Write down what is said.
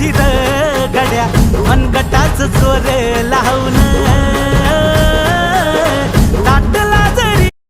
पाठीत गड्या मनगटाच चोर लावून